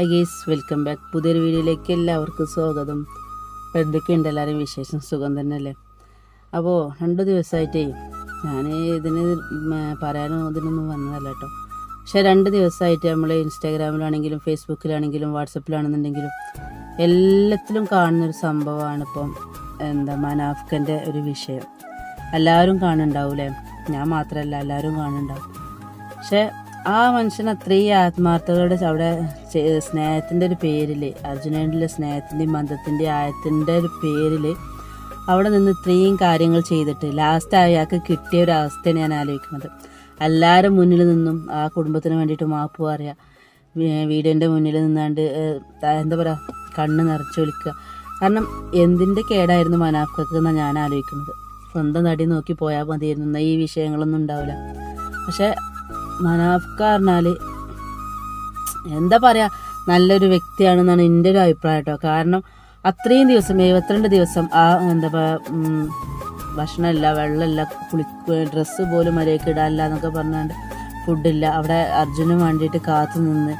I guys welcome back പുതിയൊരു വീഡിയോയിലേക്ക് എല്ലാവർക്കും സ്വാഗതം. അപ്പോൾ എന്തൊക്കെയുണ്ട് എല്ലാവരും വിശേഷം? സുഖം തന്നെയല്ലേ? അപ്പോൾ രണ്ട് ദിവസമായിട്ടേ ഞാൻ ഇതിന് പറയാനോ ഇതിനൊന്നും വന്നതല്ല കേട്ടോ. പക്ഷേ രണ്ട് ദിവസമായിട്ട് നമ്മൾ ഇൻസ്റ്റാഗ്രാമിലാണെങ്കിലും ഫേസ്ബുക്കിലാണെങ്കിലും വാട്സപ്പിലാണെന്നുണ്ടെങ്കിലും എല്ലാത്തിലും കാണുന്നൊരു സംഭവമാണ് ഇപ്പം എന്താ മനാഫ്കന്റെ ഒരു വിഷയം. എല്ലാവരും കാണുന്നുണ്ടാവൂലേ ഞാൻ മാത്രമല്ല എല്ലാവരും കാണുന്നുണ്ടാവും. പക്ഷെ ആ മനുഷ്യൻ അത്രയും ആത്മാർത്ഥതയോടെ അവിടെ സ്നേഹത്തിന്റെ ഒരു പേരിൽ അർജുനന്റെ സ്നേഹത്തിന്റെയും ബന്ധത്തിന്റെയും ആയത്തിന്റെ ഒരു പേരിൽ അവിടെ നിന്ന് ഇത്രയും കാര്യങ്ങൾ ചെയ്തിട്ട് ലാസ്റ്റ് അയാൾക്ക് കിട്ടിയ ഒരു അവസ്ഥയാണ് ഞാൻ ആലോചിക്കുന്നത്. എല്ലാവരും മുന്നിൽ നിന്നും ആ കുടുംബത്തിന് വേണ്ടിയിട്ട് മാപ്പ് പറയുക വീടിന്റെ മുന്നിൽ നിന്നാണ്ട് എന്താ പറയുക കണ്ണ് നിറച്ചൊലിക്കുക കാരണം എന്തിന്റെ കേടായിരുന്നു മനാഫ്കക്ക് എന്നാണ് ഞാൻ ആലോചിക്കുന്നത്. സ്വന്തം നടി നോക്കി പോയാൽ മതിയായിരുന്നു എന്നാൽ ഈ വിഷയങ്ങളൊന്നും ഉണ്ടാവില്ല. പക്ഷെ മനാഫ്ക എന്താ പറയുക നല്ലൊരു വ്യക്തിയാണെന്നാണ് എന്റെ ഒരു അഭിപ്രായം കേട്ടോ. കാരണം അത്രയും ദിവസം എഴുപത്തിരണ്ട് ദിവസം ആ എന്താ ഭക്ഷണമില്ല വെള്ളമില്ല കുളി ഡ്രസ്സ് പോലും മര്യാദയ്ക്ക് ഇടാനില്ല എന്നൊക്കെ പറഞ്ഞുകൊണ്ട് ഫുഡില്ല. അവിടെ അർജുന് വേണ്ടിയിട്ട് കാത്തു നിന്ന്.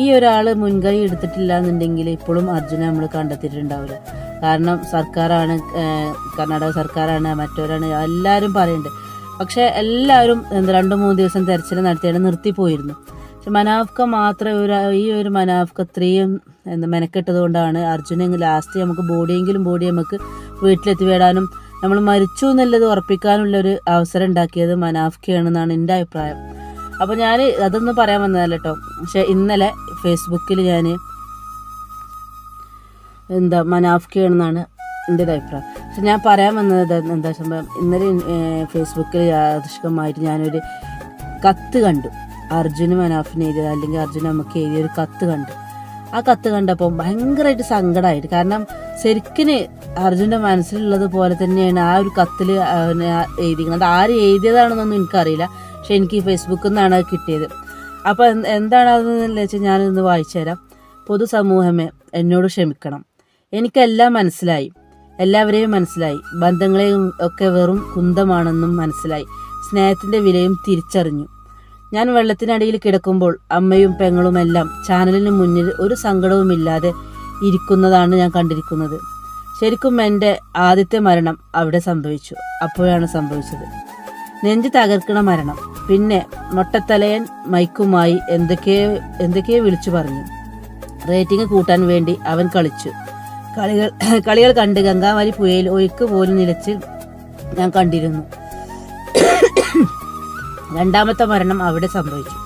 ഈ ഒരാൾ മുൻകൈ എടുത്തിട്ടില്ല എന്നുണ്ടെങ്കിൽ ഇപ്പോഴും അർജുനെ നമ്മൾ കണ്ടെത്തിയിട്ടുണ്ടാവില്ല. കാരണം സർക്കാരാണ് കർണാടക സർക്കാരാണ് മറ്റവരാണ് എല്ലാവരും പറയുന്നുണ്ട്. പക്ഷേ എല്ലാവരും രണ്ട് മൂന്ന് ദിവസം തെരച്ചിൽ നടത്തിയാണ് നിർത്തിപ്പോയിരുന്നു. പക്ഷെ മനാഫ്ക മാത്രമേ ഒരു ഈ ഒരു മനാഫ്ക ഇത്രയും എന്താ മെനക്കെട്ടത് കൊണ്ടാണ് അർജുനെങ്കിൽ ലാസ്റ്റ് നമുക്ക് ബോഡിയെങ്കിലും ബോഡി നമുക്ക് വീട്ടിലെത്തി വിടാനും നമ്മൾ മരിച്ചു എന്നുള്ളത് ഉറപ്പിക്കാനുള്ള ഒരു അവസരം ഉണ്ടാക്കിയത് മനാഫ്കയാണെന്നാണ് എന്റെ അഭിപ്രായം. അപ്പോൾ ഞാൻ അതൊന്നും പറയാൻ വന്നതല്ല കേട്ടോ. പക്ഷെ ഇന്നലെ ഫേസ്ബുക്കിൽ ഞാൻ എന്താ മനാഫ്കയാണെന്നാണ് എന്റെ ഒരു അഭിപ്രായം. പക്ഷെ ഞാൻ പറയാൻ വന്നത് എന്താ സംഭവം ഇന്നലെ ഫേസ്ബുക്കിൽ യാദൃശികമായിട്ട് ഞാനൊരു കത്ത് കണ്ടു. അർജുന് മനാഫിന് എഴുതിയത് അല്ലെങ്കിൽ അർജുൻ നമുക്ക് എഴുതിയൊരു കത്ത് കണ്ടു. ആ കത്ത് കണ്ടപ്പോൾ ഭയങ്കരമായിട്ട് സങ്കടമായിട്ട് കാരണം ശരിക്കിന് അർജുന്റെ മനസ്സിലുള്ളത് പോലെ തന്നെയാണ് ആ ഒരു കത്തിൽ എഴുതിക്കുന്നത് ആര് എഴുതിയതാണെന്നൊന്നും എനിക്കറിയില്ല. പക്ഷെ എനിക്ക് ഫേസ്ബുക്കിൽ നിന്നാണ് അത് കിട്ടിയത്. അപ്പോൾ എന്ത് എന്താണ് അതെന്ന് വെച്ചാൽ ഞാനിന്ന് വായിച്ചു തരാം. പൊതുസമൂഹമേ എന്നോട് ക്ഷമിക്കണം. എനിക്കെല്ലാം മനസ്സിലായി. എല്ലാവരെയും മനസ്സിലായി. ബന്ധങ്ങളെയും ഒക്കെ വെറും കുന്തമാണെന്നും മനസ്സിലായി. സ്നേഹത്തിന്റെ വിലയും തിരിച്ചറിഞ്ഞു. ഞാൻ വെള്ളത്തിനടിയിൽ കിടക്കുമ്പോൾ അമ്മയും പെങ്ങളുമെല്ലാം ചാനലിന് മുന്നിൽ ഒരു സങ്കടവുമില്ലാതെ ഇരിക്കുന്നതാണ് ഞാൻ കണ്ടിരിക്കുന്നത്. ശരിക്കും എന്റെ ആദ്യത്തെ മരണം അവിടെ സംഭവിച്ചു. അപ്പോഴാണ് സംഭവിച്ചത്. നെഞ്ച് തകർക്കണ മരണം. പിന്നെ മൊട്ടത്തലയൻ മൈക്കുമായി എന്തൊക്കെയോ എന്തൊക്കെയോ വിളിച്ചു പറഞ്ഞു. റേറ്റിംഗ് കൂട്ടാൻ വേണ്ടി അവൻ കളിച്ചു. കളികൾ കളികൾ കണ്ട് ഗംഗാവലി പുഴയിൽ ഒഴുക്ക് പോലും നിലച്ച് ഞാൻ കണ്ടിരുന്നു. രണ്ടാമത്തെ മരണം അവിടെ സംഭവിച്ചു.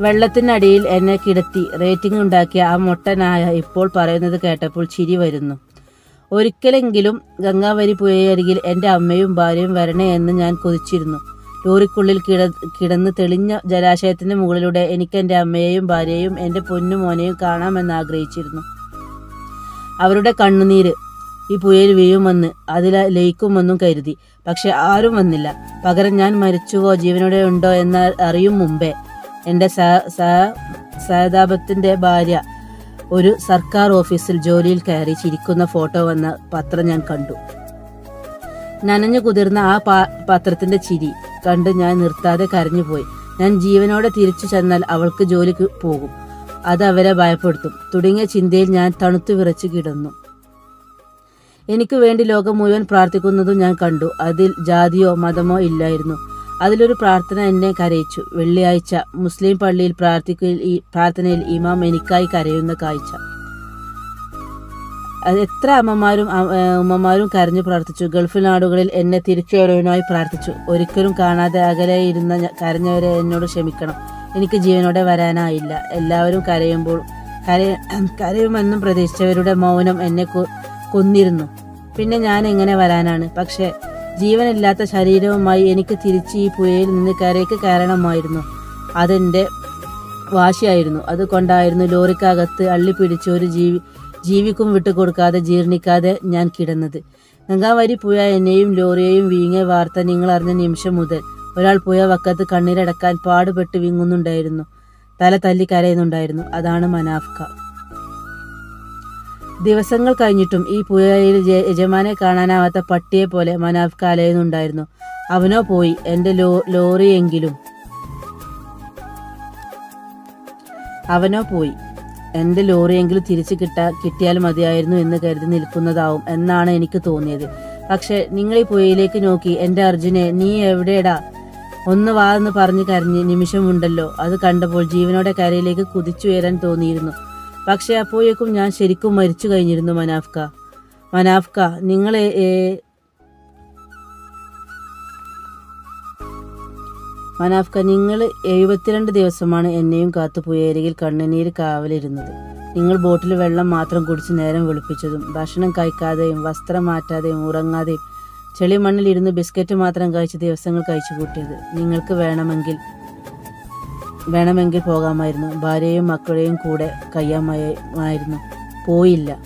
വെള്ളത്തിനടിയിൽ എന്നെ കിടത്തി റേറ്റിംഗ് ഉണ്ടാക്കിയ ആ മൊട്ടനായ ഇപ്പോൾ പറയുന്നത് കേട്ടപ്പോൾ ചിരി വരുന്നു. ഒരിക്കലെങ്കിലും ഗംഗാവരി പുഴയരികിൽ എന്റെ അമ്മയും ഭാര്യയും വരണേ എന്ന് ഞാൻ കൊതിച്ചിരുന്നു. ലോറിക്കുള്ളിൽ കിട കിടന്ന് തെളിഞ്ഞ ജലാശയത്തിന്റെ മുകളിലൂടെ എനിക്ക് എന്റെ അമ്മയെയും ഭാര്യയെയും എന്റെ പൊന്നു മോനെയും കാണാമെന്ന് ആഗ്രഹിച്ചിരുന്നു. അവരുടെ കണ്ണുനീര് ഈ പുഴയിൽ വീഴുമെന്ന് അതിൽ ലയിക്കുമെന്നും കരുതി. പക്ഷെ ആരും വന്നില്ല. പകരം ഞാൻ മരിച്ചുവോ ജീവനോടെ ഉണ്ടോ എന്ന് അറിയും മുമ്പേ എന്റെ സഹതാപത്തിന്റെ ഭാര്യ ഒരു സർക്കാർ ഓഫീസിൽ ജോലിയിൽ കയറി ചിരിക്കുന്ന ഫോട്ടോ വന്ന പത്രം ഞാൻ കണ്ടു. നനഞ്ഞു കുതിർന്ന ആ പത്രത്തിന്റെ ചിരി കണ്ട് ഞാൻ നിർത്താതെ കരഞ്ഞുപോയി. ഞാൻ ജീവനോടെ തിരിച്ചു ചെന്നാൽ അവൾക്ക് ജോലിക്ക് പോകും. അത് അവരെ ഭയപ്പെടുത്തും. തുടങ്ങിയ ചിന്തയിൽ ഞാൻ തണുത്തു വിറച്ചു കിടന്നു. എനിക്ക് വേണ്ടി ലോകം മുഴുവൻ പ്രാർത്ഥിക്കുന്നതും ഞാൻ കണ്ടു. അതിൽ ജാതിയോ മതമോ ഇല്ലായിരുന്നു. അതിലൊരു പ്രാർത്ഥന എന്നെ കരയിച്ചു. വെള്ളിയാഴ്ച മുസ്ലിം പള്ളിയിൽ പ്രാർത്ഥിക്കയിൽ പ്രാർത്ഥനയിൽ ഇമാം എനിക്കായി കരയുന്ന കാഴ്ച. എത്ര അമ്മമാരും ഉമ്മമാരും കരഞ്ഞു പ്രാർത്ഥിച്ചു. ഗൾഫ് നാടുകളിൽ എന്നെ തിരിച്ചുവരവിനായി പ്രാർത്ഥിച്ചു. ഒരിക്കലും കാണാതെ അകലെ ഇരുന്ന കരഞ്ഞവരെ എന്നോട് ക്ഷമിക്കണം. എനിക്ക് ജീവനോടെ വരാനായില്ല. എല്ലാവരും കരയുമ്പോൾ കര കരയുമെന്നും പ്രതീക്ഷിച്ചവരുടെ മൗനം എന്നെ കൊന്നിരുന്നു. പിന്നെ ഞാൻ എങ്ങനെ വരാനാണ്? പക്ഷെ ജീവനില്ലാത്ത ശരീരവുമായി എനിക്ക് തിരിച്ച് ഈ പുഴയിൽ നിന്ന് കരയ്ക്ക് കയറണമായിരുന്നു അതെന്റെ വാശിയായിരുന്നു. അതുകൊണ്ടായിരുന്നു ലോറിക്കകത്ത് അള്ളിപ്പിടിച്ച് ഒരു ജീവി ജീവിക്കും വിട്ടുകൊടുക്കാതെ ജീർണിക്കാതെ ഞാൻ കിടന്നത്. ഗംഗാവരി പുഴ എന്നെയും ലോറിയെയും വീങ്ങിയ വാർത്ത നിങ്ങൾ അറിഞ്ഞ നിമിഷം മുതൽ ഒരാൾ പുഴ വക്കത്ത് കണ്ണീരടക്കാൻ പാടുപെട്ട് വിങ്ങുന്നുണ്ടായിരുന്നു. തല തല്ലി കരയുന്നുണ്ടായിരുന്നു. അതാണ് മനാഫ്ക. ദിവസങ്ങൾ കഴിഞ്ഞിട്ടും ഈ പുഴയിൽ യജമാനെ കാണാനാവാത്ത പട്ടിയെ പോലെ മനാഫ്ക അലയുന്നുണ്ടായിരുന്നു. അവനോ പോയി എന്റെ ലോ ലോറിയെങ്കിലും അവനോ പോയി എന്റെ ലോറിയെങ്കിലും തിരിച്ചു കിട്ടാ കിട്ടിയാൽ മതിയായിരുന്നു എന്ന് കരുതി നിൽക്കുന്നതാവും എന്നാണ് എനിക്ക് തോന്നിയത്. പക്ഷെ നിങ്ങൾ ഈ പുഴയിലേക്ക് നോക്കി എന്റെ അർജുനെ നീ എവിടെടാ ഒന്ന് വാ എന്ന് പറഞ്ഞു കരഞ്ഞ് നിമിഷമുണ്ടല്ലോ. അത് കണ്ടപ്പോൾ ജീവനോടെ കരയിലേക്ക് കുതിച്ചുയരാൻ തോന്നിയിരുന്നു. പക്ഷെ അപ്പോഴേക്കും ഞാൻ ശരിക്കും മരിച്ചു കഴിഞ്ഞിരുന്നു മനാഫ്ക. മനാഫ്ക നിങ്ങളെ മനാഫ്ക നിങ്ങൾ എഴുപത്തിരണ്ട് ദിവസമാണ് എന്നെയും കാത്തു പുയരികിൽ കണ്ണുനീര് കാവലിരുന്നത്. നിങ്ങൾ ബോട്ടിൽ വെള്ളം മാത്രം കുടിച്ച് നേരം വെളുപ്പിച്ചതും ഭക്ഷണം കഴിക്കാതെയും വസ്ത്രം മാറ്റാതെയും ഉറങ്ങാതെയും ചെളിമണ്ണിലിരുന്ന് ബിസ്ക്കറ്റ് മാത്രം കഴിച്ച് ദിവസങ്ങൾ കഴിച്ചു കൂട്ടിയത്. നിങ്ങൾക്ക് വേണമെങ്കിൽ വേണമെങ്കിൽ പോകാമായിരുന്നു. ഭാര്യയും മക്കളെയും കൂടെ കയ്യാമായിരുന്നു. പോയില്ല.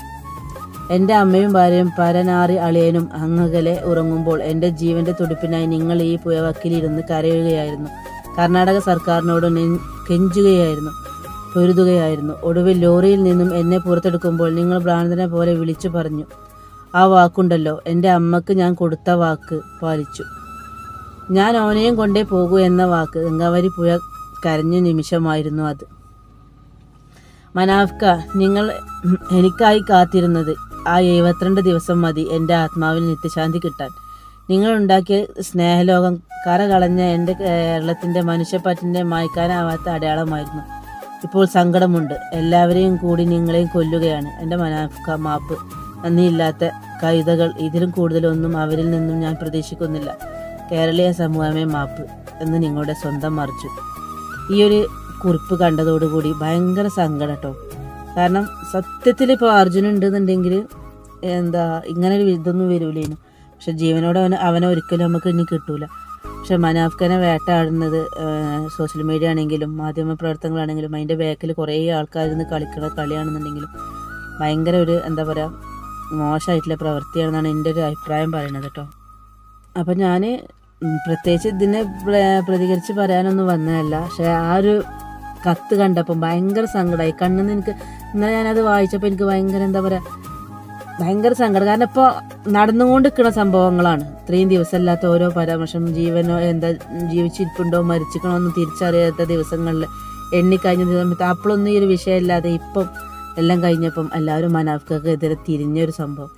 എന്റെ അമ്മയും ഭാര്യയും പരനാറി അളിയനും അങ്ങകലെ ഉറങ്ങുമ്പോൾ എന്റെ ജീവന്റെ തുടിപ്പിനായി നിങ്ങൾ ഈ പുഴവക്കിലിരുന്ന് കരയുകയായിരുന്നു. കർണാടക സർക്കാരിനോട് കെഞ്ചുകയായിരുന്നു പൊരുതുകയായിരുന്നു. ഒടുവിൽ ലോറിയിൽ നിന്നും എന്നെ പുറത്തെടുക്കുമ്പോൾ നിങ്ങൾ ഭ്രാന്തനെ പോലെ വിളിച്ചു പറഞ്ഞു. ആ വാക്കുണ്ടല്ലോ. എന്റെ അമ്മയ്ക്ക് ഞാൻ കൊടുത്ത വാക്ക് പാലിച്ചു. ഞാൻ ഓനെയും കൊണ്ടേ പോകൂ എന്ന വാക്ക് ഗംഗാവരി പുഴ കരഞ്ഞ നിമിഷമായിരുന്നു അത്. മനാഫ്ക നിങ്ങൾ എനിക്കായി കാത്തിരുന്നത്. ആ എഴുപത്തിരണ്ട് ദിവസം മതി എന്റെ ആത്മാവിൽ നിത്യശാന്തി കിട്ടാൻ. നിങ്ങൾ ഉണ്ടാക്കിയ സ്നേഹലോകം കര കളഞ്ഞ എന്റെ കേരളത്തിന്റെ മനുഷ്യപ്പറ്റിന്റെ മായ്ക്കാനാവാത്ത അടയാളമായിരുന്നു. ഇപ്പോൾ സങ്കടമുണ്ട്. എല്ലാവരെയും കൂടി നിങ്ങളെയും കൊല്ലുകയാണ്. എന്റെ മനാഫ്ക മാപ്പ്. നന്ദിയില്ലാത്ത കവിതകൾ. ഇതിലും കൂടുതലൊന്നും അവരിൽ നിന്നും ഞാൻ പ്രതീക്ഷിക്കുന്നില്ല. കേരളീയ സമൂഹമേ മാപ്പ് എന്ന് നിങ്ങളുടെ സ്വന്തം മറിച്ചു. ഈ ഒരു കുറിപ്പ് കണ്ടതോടുകൂടി ഭയങ്കര സങ്കടം കേട്ടോ കാരണം സത്യത്തിൽ ഇപ്പോൾ അർജുന ഉണ്ടെന്നുണ്ടെങ്കിൽ എന്താ ഇങ്ങനെ ഒരു ഇതൊന്നും വരൂലേനു. പക്ഷെ ജീവനോട് അവന് അവനെ ഒരിക്കലും നമുക്ക് ഇനി കിട്ടൂല. പക്ഷെ മനാഫ്ഖനെ വേട്ടയാടുന്നത് സോഷ്യൽ മീഡിയ ആണെങ്കിലും മാധ്യമ പ്രവർത്തനങ്ങളാണെങ്കിലും അതിന്റെ ബാക്കിൽ കുറേ ആൾക്കാരിന്ന് കളിക്കുന്ന കളിയാണെന്നുണ്ടെങ്കിലും ഭയങ്കര ഒരു എന്താ പറയുക മോശമായിട്ടുള്ള പ്രവൃത്തിയാണെന്നാണ് എന്റെ ഒരു അഭിപ്രായം പറയുന്നത് കേട്ടോ. അപ്പം ഞാൻ പ്രത്യേകിച്ച് ഇതിനെ പ്രതികരിച്ച് പറയാനൊന്നും വന്നതല്ല. പക്ഷേ ആ ഒരു കത്ത് കണ്ടപ്പം ഭയങ്കര സങ്കടമായി കണ്ണെന്ന് എനിക്ക് ഇന്നലെ ഞാനത് വായിച്ചപ്പോൾ എനിക്ക് ഭയങ്കര എന്താ പറയുക ഭയങ്കര സങ്കടം. കാരണം ഇപ്പോൾ നടന്നുകൊണ്ട് നിൽക്കുന്ന സംഭവങ്ങളാണ്. ഇത്രയും ദിവസമല്ലാത്ത ഓരോ പരാമർശം ജീവനോ എന്താ ജീവിച്ചിരിപ്പുണ്ടോ മരിച്ചിക്കണോ എന്ന് തിരിച്ചറിയാത്ത ദിവസങ്ങളിൽ എണ്ണിക്കഴിഞ്ഞ സമയത്ത് അപ്പോഴൊന്നും ഈ ഒരു വിഷയമില്ലാതെ ഇപ്പം എല്ലാം കഴിഞ്ഞപ്പം എല്ലാവരും മനാഫ്ക്കെതിരെ തിരിഞ്ഞൊരു സംഭവം.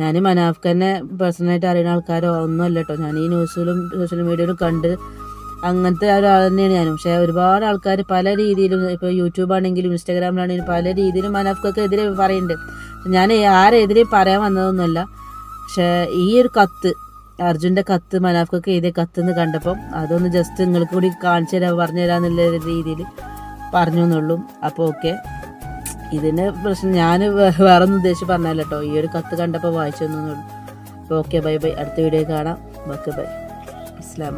ഞാൻ മനാഫ്ഖനെ പേഴ്സണലായിട്ട് അറിയുന്ന ആൾക്കാരോ ഒന്നും അല്ല കേട്ടോ ഞാൻ ഈ ന്യൂസിലും സോഷ്യൽ മീഡിയയിലും കണ്ട് അങ്ങനത്തെ ഒരാൾ തന്നെയാണ് ഞാനും. പക്ഷേ ഒരുപാട് ആൾക്കാർ പല രീതിയിലും ഇപ്പോൾ യൂട്യൂബ് ആണെങ്കിലും ഇൻസ്റ്റാഗ്രാമിലാണെങ്കിലും പല രീതിയിലും മനാഫ്ക്കൊക്കെ എതിരെ പറയുന്നുണ്ട്. ഞാൻ ആരെതിരെ പറയാൻ വന്നതൊന്നുമല്ല. പക്ഷേ ഈ ഒരു കത്ത് അർജുന്റെ കത്ത് മനാഫ്ക്കൊക്കെ എഴുതിയ കത്ത് എന്ന് കണ്ടപ്പം അതൊന്ന് ജസ്റ്റ് നിങ്ങൾക്ക് കൂടി കാണിച്ചു തരാൻ പറഞ്ഞു തരാമെന്നുള്ള രീതിയിൽ പറഞ്ഞു എന്നുള്ളൂ അപ്പോൾ ഓക്കെ ഇതിന് പ്രശ്നം ഞാൻ വേറെ ഒന്നും ഉദ്ദേശിച്ച് പറഞ്ഞല്ല കേട്ടോ ഈ ഒരു കത്ത് കണ്ടപ്പോൾ വായിച്ചു തന്നു ഓക്കെ ബൈ ബൈ അടുത്ത വീഡിയോ കാണാം. Okay bye ഇസ്ലാമ.